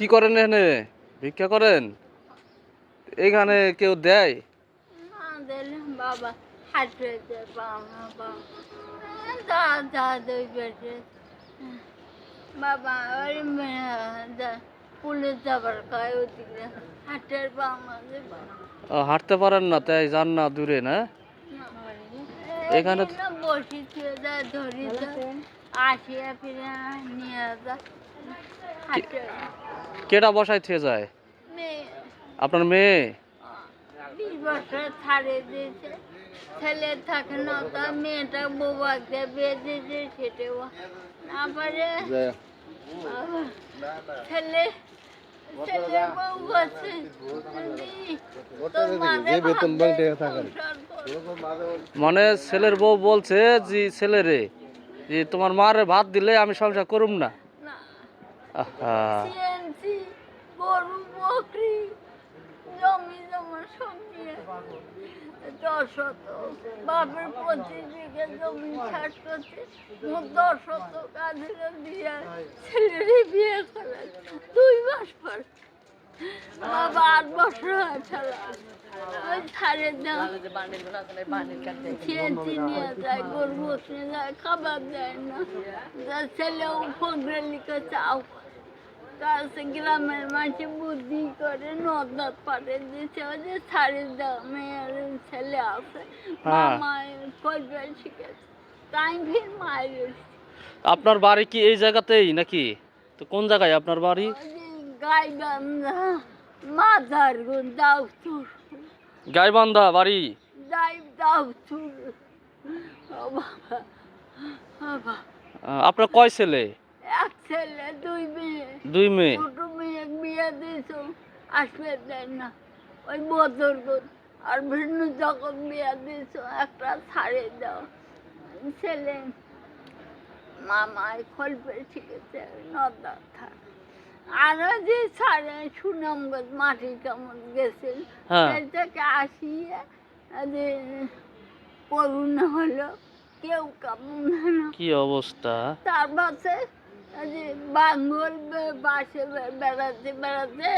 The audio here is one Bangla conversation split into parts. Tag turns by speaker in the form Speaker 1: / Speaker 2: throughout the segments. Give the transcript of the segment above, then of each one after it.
Speaker 1: কি করেন এখানে? ভিক্ষা করেন? এইখানে কেউ দেয়?
Speaker 2: বাবা হাঁটতে বাবা ওই পুলিশ যাবার কয় ওদিকে হাটের
Speaker 1: ও, হাঁটতে পারেন না তাই যান না দূরে না? এখানে
Speaker 2: এখানে বসি ধরি আসিয়া ফিরে নিয়ে যায়
Speaker 1: কেটা বসায় থেকে যায়? আপনার মেয়ে?
Speaker 2: বিশ বছর ছাড়ে দিয়েছে ছেলে থাকে না তা মেয়েটা বৌবাকে বিয়ে দিয়েছে সেটাও ছেলে ছেলে বউ
Speaker 1: মানে ছেলের বউ বলছে যে ছেলেরে যে তোমার মারে ভাত দিলে আমি সংসার করুম না।
Speaker 2: জমি দশ শত বাপের পঁচিশ বিঘে জমি ষাট করছে মোট দশ শত কাজে বিয়ে করে দুই মাস পর। বাবা আট বছর হয় ছাড়া ওই ছাড়ে দাও সিএনসি নিয়ে যায় গরু বকরি যায় খাবার দেয় না। ছেলে উপগ্রে লিখে চাও। কাছে গ্রামের মাঝে বুদ্ধি করে নদত পারে দিছে ওই যে শাড়ি দাও মেয়ের ছেলে আছে।
Speaker 1: হ্যাঁ।
Speaker 2: মায়ের করবে শিখেছে তাই ফির মায়ের
Speaker 1: আপনার বাড়ি কি এই জায়গাতেই নাকি? তো কোন জায়গায় আপনার বাড়ি?
Speaker 2: গাই বান্ধা মাথার গুণ দাও তুর
Speaker 1: গাইবান্ধা বাড়ি। আপনার কয় ছেলে?
Speaker 2: এক ছেলে দুই মেয়ে।
Speaker 1: দুই মেয়ে।
Speaker 2: ছোট মেয়ে বিয়ে দিয়েছ আসবে দেয় না। ওই গুণ আর ভিন্ন যখন বিয়ে দিয়েছ একটা ছাড়ে দাও। ছেলে মামায় খলপে শিখেছে নদা থাক। আরও যে সুনামগঞ্জ মাটি কেমন গেছেন
Speaker 1: হ্যাঁ।
Speaker 2: সেই থেকে আসিয়ে যে করুণা হলো কেউ কেমন হলো?
Speaker 1: কি অবস্থা?
Speaker 2: তার পাশে যে বাঙ্গল বাসে বেড়াতে বেড়াতে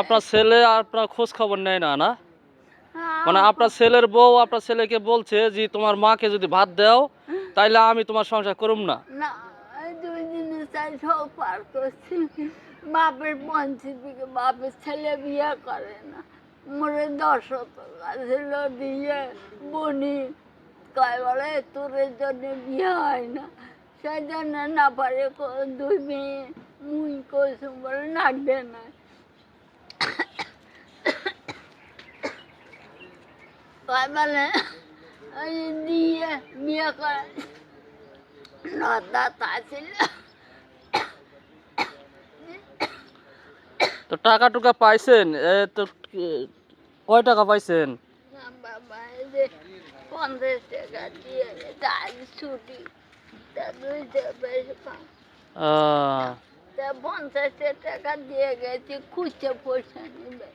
Speaker 1: আপনার ছেলে আর আপনার খোঁজ খবর নেয় না না?
Speaker 2: হ্যাঁ,
Speaker 1: মানে আপনার ছেলের বউ আপনার ছেলেকে বলছে যে তোমার মাকে যদি ভাত দাও তাইলে আমি তোমার সংসার করুম না।
Speaker 2: না দুই দিনে চাই সব পার করছি। বাপের পঞ্চাশ দিকে বাপের ছেলে বিয়ে করে না। মোরে দশ ছিল দিয়ে বনি কয় বলে তোরের জন্য বিয়ে হয় না। সেই জন্য না পারে দুই মেয়ে মুই কইসুম বলে নাকবে না। কয় বলে দিয়ে বিয়ে করে। নদা তা ছিল
Speaker 1: তো টাকা টুকা পাইছেন? এ তো কয় টাকা পাইছেন?
Speaker 2: পঞ্চাশ টাকা দিয়ে ছুটি। পঞ্চাশ টাকা দিয়ে গেছি খুঁজে পয়সা নেবে।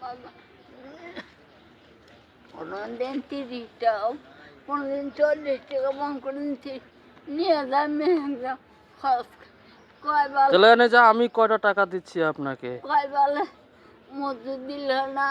Speaker 2: বাবা। কোনো দিন তিরিশ টাকা কোনো দিন চল্লিশ টাকা মন কোনো দিন নিয়ে যাই মেয়ে খরচ কয় বল
Speaker 1: তাহলে এনে যা আমি কয়টা টাকা দিচ্ছি আপনাকে?
Speaker 2: কয় বলে মজুর দিল না